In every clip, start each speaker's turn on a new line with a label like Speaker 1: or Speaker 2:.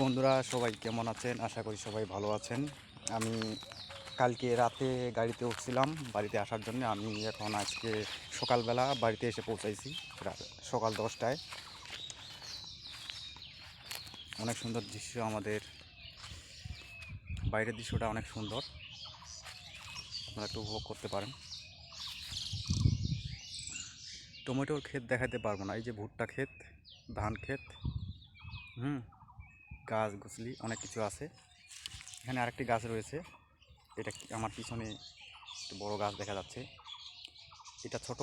Speaker 1: বন্ধুরা, সবাই কেমন আছেন? আশা করি সবাই ভালো আছেন। আমি কালকে রাতে গাড়িতে উঠছিলাম, বাড়িতে আসার জন্য। আমি এখন আজকে সকালবেলা বাড়িতে এসে পৌঁছাইছি সকাল দশটায়। অনেক সুন্দর দৃশ্য আমাদের। বাইরের দৃশ্যটা অনেক সুন্দর। আপনারা একটু উপভোগ করতে পারেন। টমেটোর ক্ষেত দেখাতে পারব না। এই যে ভুট্টা ক্ষেত, ধান ক্ষেত, হুম? গাছ, গুছলি, অনেক কিছু আছে। এখানে আরেকটি গাছ রয়েছে। এটা আমার পিছনে একটি বড় গাছ দেখা যাচ্ছে। এটা ছোট,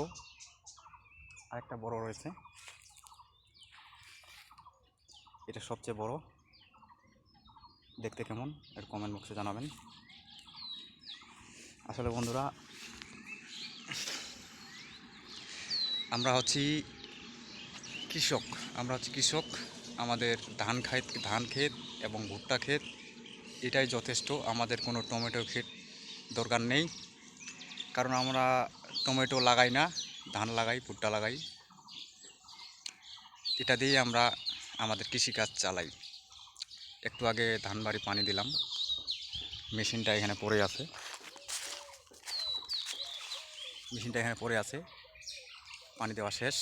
Speaker 1: আরেকটা বড় রয়েছে। এটা সবচেয়ে বড়। দেখতে কেমন? এর কমেন্ট বক্সে জানাবেন। আসলে বন্ধুরা, আমরা হচ্ছি কৃষক। আমরা হচ্ছি কৃষক। আমাদের ধান ক্ষেত ধান ক্ষেত এবং ভুট্টা ক্ষেত, এটাই যথেষ্ট। আমাদের কোনো টমেটো ক্ষেত দরকার নেই। কারণ আমরা টমেটো লাগাই না, ধান লাগাই, ভুট্টা লাগাই। এটা দিয়েই আমরা আমাদের কৃষিকাজ চালাই। একটু আগে ধান বাড়ি পানি দিলাম। মেশিনটা এখানে পড়ে আছে। মেশিনটা এখানে পড়ে আছে। পানি দেওয়া শেষ।